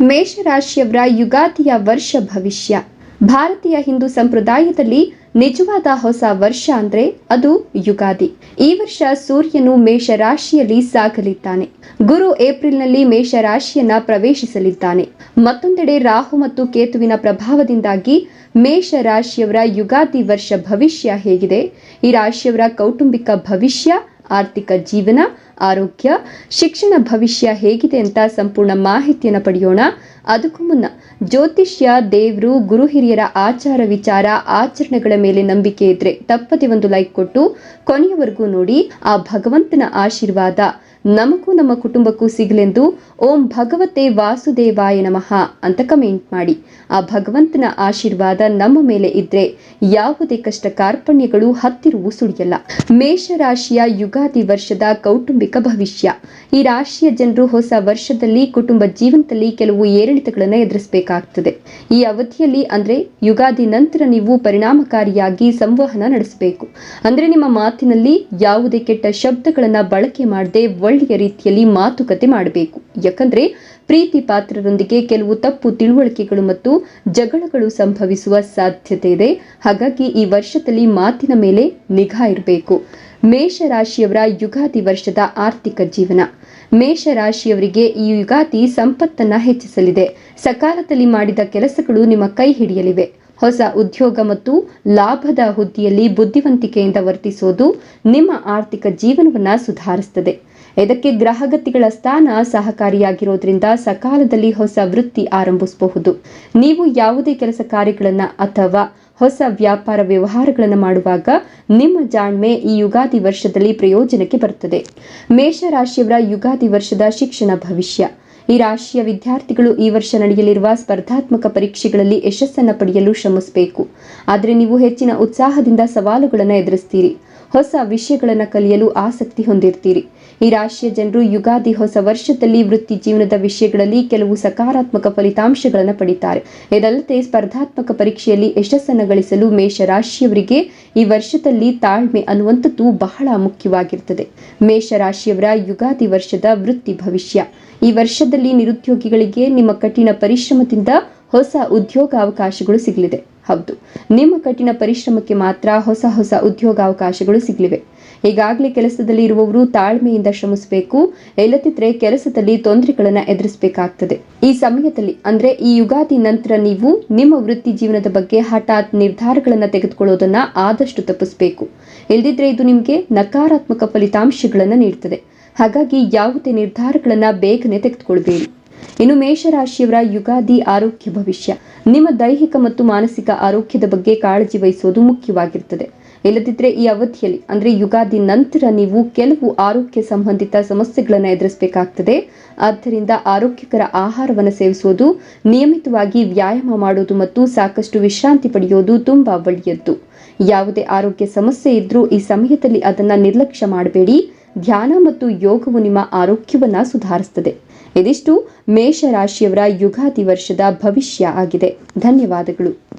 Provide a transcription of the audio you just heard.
ಮೇಷರಾಶಿಯವರ ಯುಗಾದಿಯ ವರ್ಷ ಭವಿಷ್ಯ. ಭಾರತೀಯ ಹಿಂದೂ ಸಂಪ್ರದಾಯದಲ್ಲಿ ನಿಜವಾದ ಹೊಸ ವರ್ಷ ಅಂದ್ರೆ ಅದು ಯುಗಾದಿ. ಈ ವರ್ಷ ಸೂರ್ಯನು ಮೇಷರಾಶಿಯಲ್ಲಿ ಸಾಗಲಿದ್ದಾನೆ. ಗುರು ಏಪ್ರಿಲ್ನಲ್ಲಿ ಮೇಷರಾಶಿಯನ್ನ ಪ್ರವೇಶಿಸಲಿದ್ದಾನೆ. ಮತ್ತೊಂದೆಡೆ ರಾಹು ಮತ್ತು ಕೇತುವಿನ ಪ್ರಭಾವದಿಂದಾಗಿ ಮೇಷ ರಾಶಿಯವರ ಯುಗಾದಿ ವರ್ಷ ಭವಿಷ್ಯ ಹೇಗಿದೆ. ಈ ರಾಶಿಯವರ ಕೌಟುಂಬಿಕ ಭವಿಷ್ಯ ಆರ್ಥಿಕ ಜೀವನ, ಆರೋಗ್ಯ, ಶಿಕ್ಷಣ ಭವಿಷ್ಯ ಹೇಗಿದೆ ಅಂತ ಸಂಪೂರ್ಣ ಮಾಹಿತಿಯನ್ನು ಪಡೆಯೋಣ. ಅದಕ್ಕೂ ಮುನ್ನ ಜ್ಯೋತಿಷ್ಯ, ದೇವರು, ಗುರು ಹಿರಿಯರ ಆಚಾರ ವಿಚಾರ, ಆಚರಣೆಗಳ ಮೇಲೆ ನಂಬಿಕೆ ಇದ್ರೆ ತಪ್ಪದೆ ಒಂದು ಲೈಕ್ ಕೊಟ್ಟು ಕೊನೆಯವರೆಗೂ ನೋಡಿ ಆ ಭಗವಂತನ ಆಶೀರ್ವಾದ. ನಮಗೂ ನಮ್ಮ ಕುಟುಂಬಕ್ಕೂ ಸಿಗಲೆಂದು ಓಂ ಭಗವತೆ ವಾಸುದೇವಾಯ ನಮಃ ಅಂತ ಕಮೆಂಟ್ ಮಾಡಿ. ಆ ಭಗವಂತನ ಆಶೀರ್ವಾದ ನಮ್ಮ ಮೇಲೆ ಇದ್ರೆ ಯಾವುದೇ ಕಷ್ಟ ಕಾರ್ಪಣ್ಯಗಳು ಹತ್ತಿರವೂ ಸುಳಿಯಲ್ಲ. ಮೇಷರಾಶಿಯ ಯುಗಾದಿ ವರ್ಷದ ಕೌಟುಂಬಿಕ ಭವಿಷ್ಯ. ಈ ರಾಶಿಯ ಜನರು ಹೊಸ ವರ್ಷದಲ್ಲಿ, ಕುಟುಂಬ ಜೀವನದಲ್ಲಿ ಕೆಲವು ಏರಿಳಿತಗಳನ್ನು ಎದುರಿಸಬೇಕಾಗ್ತದೆ. ಈ ಅವಧಿಯಲ್ಲಿ ಅಂದ್ರೆ ಯುಗಾದಿ ನಂತರ ನೀವು ಪರಿಣಾಮಕಾರಿಯಾಗಿ ಸಂವಹನ ನಡೆಸಬೇಕು. ಅಂದ್ರೆ ನಿಮ್ಮ ಮಾತಿನಲ್ಲಿ ಯಾವುದೇ ಕೆಟ್ಟ ಶಬ್ದಗಳನ್ನ ಬಳಕೆ ಮಾಡದೆ ಒಳ್ಳೆಯ ರೀತಿಯಲ್ಲಿ ಮಾತುಕತೆ ಮಾಡಬೇಕು. ಯಾಕಂದ್ರೆ ಪ್ರೀತಿ ಪಾತ್ರರೊಂದಿಗೆ ಕೆಲವು ತಪ್ಪು ತಿಳುವಳಿಕೆಗಳು ಮತ್ತು ಜಗಳಗಳು ಸಂಭವಿಸುವ ಸಾಧ್ಯತೆ ಇದೆ. ಹಾಗಾಗಿ ಈ ವರ್ಷದಲ್ಲಿ ಮಾತಿನ ಮೇಲೆ ನಿಗಾ ಇರಬೇಕು. ಮೇಷರಾಶಿಯವರ ಯುಗಾದಿ ವರ್ಷದ ಆರ್ಥಿಕ ಜೀವನ. ಮೇಷರಾಶಿಯವರಿಗೆ ಈ ಯುಗಾದಿ ಸಂಪತ್ತನ್ನ ಹೆಚ್ಚಿಸಲಿದೆ. ಸಕಾಲದಲ್ಲಿ ಮಾಡಿದ ಕೆಲಸಗಳು ನಿಮ್ಮ ಕೈ ಹಿಡಿಯಲಿವೆ. ಹೊಸ ಉದ್ಯೋಗ ಮತ್ತು ಲಾಭದ ಹುದ್ದೆಯಲ್ಲಿ ಬುದ್ಧಿವಂತಿಕೆಯಿಂದ ವರ್ತಿಸೋದು ನಿಮ್ಮ ಆರ್ಥಿಕ ಜೀವನವನ್ನ ಸುಧಾರಿಸುತ್ತದೆ ಇದಕ್ಕೆ ಗ್ರಹಗತಿಗಳ ಸ್ಥಾನ ಸಹಕಾರಿಯಾಗಿರೋದ್ರಿಂದ ಸಕಾಲದಲ್ಲಿ ಹೊಸ ವೃತ್ತಿ ಆರಂಭಿಸಬಹುದು. ನೀವು ಯಾವುದೇ ಕೆಲಸ ಕಾರ್ಯಗಳನ್ನು ಅಥವಾ ಹೊಸ ವ್ಯಾಪಾರ ವ್ಯವಹಾರಗಳನ್ನು ಮಾಡುವಾಗ ನಿಮ್ಮ ಜಾಣ್ಮೆ ಈ ಯುಗಾದಿ ವರ್ಷದಲ್ಲಿ ಪ್ರಯೋಜನಕ್ಕೆ ಬರುತ್ತದೆ. ಮೇಷರಾಶಿಯವರ ಯುಗಾದಿ ವರ್ಷದ ಶಿಕ್ಷಣ ಭವಿಷ್ಯ. ಈ ರಾಶಿಯ ವಿದ್ಯಾರ್ಥಿಗಳು ಈ ವರ್ಷ ನಡೆಯಲಿರುವ ಸ್ಪರ್ಧಾತ್ಮಕ ಪರೀಕ್ಷೆಗಳಲ್ಲಿ ಯಶಸ್ಸನ್ನು ಪಡೆಯಲು ಶ್ರಮಿಸಬೇಕು. ಆದರೆ ನೀವು ಹೆಚ್ಚಿನ ಉತ್ಸಾಹದಿಂದ ಸವಾಲುಗಳನ್ನು ಎದುರಿಸ್ತೀರಿ. ಹೊಸ ವಿಷಯಗಳನ್ನು ಕಲಿಯಲು ಆಸಕ್ತಿ ಹೊಂದಿರ್ತೀರಿ. ಈ ರಾಶಿಯ ಜನರು ಯುಗಾದಿ ಹೊಸ ವರ್ಷದಲ್ಲಿ ವೃತ್ತಿ ಜೀವನದ ವಿಷಯಗಳಲ್ಲಿ ಕೆಲವು ಸಕಾರಾತ್ಮಕ ಫಲಿತಾಂಶಗಳನ್ನು ಪಡಿತಾರೆ. ಇದಲ್ಲದೆ ಸ್ಪರ್ಧಾತ್ಮಕ ಪರೀಕ್ಷೆಯಲ್ಲಿ ಯಶಸ್ಸನ್ನು ಗಳಿಸಲು ಮೇಷರಾಶಿಯವರಿಗೆ ಈ ವರ್ಷದಲ್ಲಿ ತಾಳ್ಮೆ ಅನ್ನುವಂಥದ್ದು ಬಹಳ ಮುಖ್ಯವಾಗಿರುತ್ತದೆ ಮೇಷರಾಶಿಯವರ ಯುಗಾದಿ ವರ್ಷದ ವೃತ್ತಿ ಭವಿಷ್ಯ. ಈ ವರ್ಷದಲ್ಲಿ ನಿರುದ್ಯೋಗಿಗಳಿಗೆ ನಿಮ್ಮ ಕಠಿಣ ಪರಿಶ್ರಮದಿಂದ ಹೊಸ ಉದ್ಯೋಗ ಅವಕಾಶಗಳು ಸಿಗಲಿದೆ. ಹೌದು. ನಿಮ್ಮ ಕಠಿಣ ಪರಿಶ್ರಮಕ್ಕೆ ಮಾತ್ರ ಹೊಸ ಹೊಸ ಉದ್ಯೋಗಾವಕಾಶಗಳು ಸಿಗಲಿವೆ. ಈಗಾಗಲೇ ಕೆಲಸದಲ್ಲಿ ಇರುವವರು ತಾಳ್ಮೆಯಿಂದ ಶ್ರಮಿಸಬೇಕು ಇಲ್ಲದಿದ್ದರೆ ಕೆಲಸದಲ್ಲಿ ತೊಂದರೆಗಳನ್ನು ಎದುರಿಸಬೇಕಾಗ್ತದೆ. ಈ ಸಮಯದಲ್ಲಿ, ಅಂದ್ರೆ ಈ ಯುಗಾದಿ ನಂತರ ನೀವು ನಿಮ್ಮ ವೃತ್ತಿ ಜೀವನದ ಬಗ್ಗೆ ಹಠಾತ್ ನಿರ್ಧಾರಗಳನ್ನು ತೆಗೆದುಕೊಳ್ಳೋದನ್ನ ಆದಷ್ಟು ತಪ್ಪಿಸಬೇಕು. ಇಲ್ಲದಿದ್ರೆ ಇದು ನಿಮಗೆ ನಕಾರಾತ್ಮಕ ಫಲಿತಾಂಶಗಳನ್ನು ನೀಡುತ್ತದೆ ಹಾಗಾಗಿ ಯಾವುದೇ ನಿರ್ಧಾರಗಳನ್ನು ಬೇಗನೆ ತೆಗೆದುಕೊಳ್ಬೇಡಿ. ಇನ್ನು ಮೇಷರಾಶಿಯವರ ಯುಗಾದಿ ಆರೋಗ್ಯ ಭವಿಷ್ಯ. ನಿಮ್ಮ ದೈಹಿಕ ಮತ್ತು ಮಾನಸಿಕ ಆರೋಗ್ಯದ ಬಗ್ಗೆ ಕಾಳಜಿ ವಹಿಸುವುದು ಮುಖ್ಯವಾಗಿರುತ್ತದೆ. ಇಲ್ಲದಿದ್ದರೆ ಈ ಅವಧಿಯಲ್ಲಿ, ಅಂದರೆ ಯುಗಾದಿ ನಂತರ ನೀವು ಕೆಲವು ಆರೋಗ್ಯ ಸಂಬಂಧಿತ ಸಮಸ್ಯೆಗಳನ್ನು ಎದುರಿಸಬೇಕಾಗ್ತದೆ. ಆದ್ದರಿಂದ ಆರೋಗ್ಯಕರ ಆಹಾರವನ್ನು ಸೇವಿಸುವುದು, ನಿಯಮಿತವಾಗಿ ವ್ಯಾಯಾಮ ಮಾಡುವುದು ಮತ್ತು ಸಾಕಷ್ಟು ವಿಶ್ರಾಂತಿ ಪಡೆಯುವುದು ತುಂಬಾ ಒಳ್ಳೆಯದ್ದು. ಯಾವುದೇ ಆರೋಗ್ಯ ಸಮಸ್ಯೆ ಇದ್ರೂ ಈ ಸಮಯದಲ್ಲಿ ಅದನ್ನು ನಿರ್ಲಕ್ಷ್ಯ ಮಾಡಬೇಡಿ. ಧ್ಯಾನ ಮತ್ತು ಯೋಗವು ನಿಮ್ಮ ಆರೋಗ್ಯವನ್ನ ಸುಧಾರಿಸುತ್ತದೆ ಇದಿಷ್ಟು ಮೇಷರಾಶಿಯವರ ಯುಗಾದಿ ವರ್ಷದ ಭವಿಷ್ಯ ಆಗಿದೆ. ಧನ್ಯವಾದಗಳು.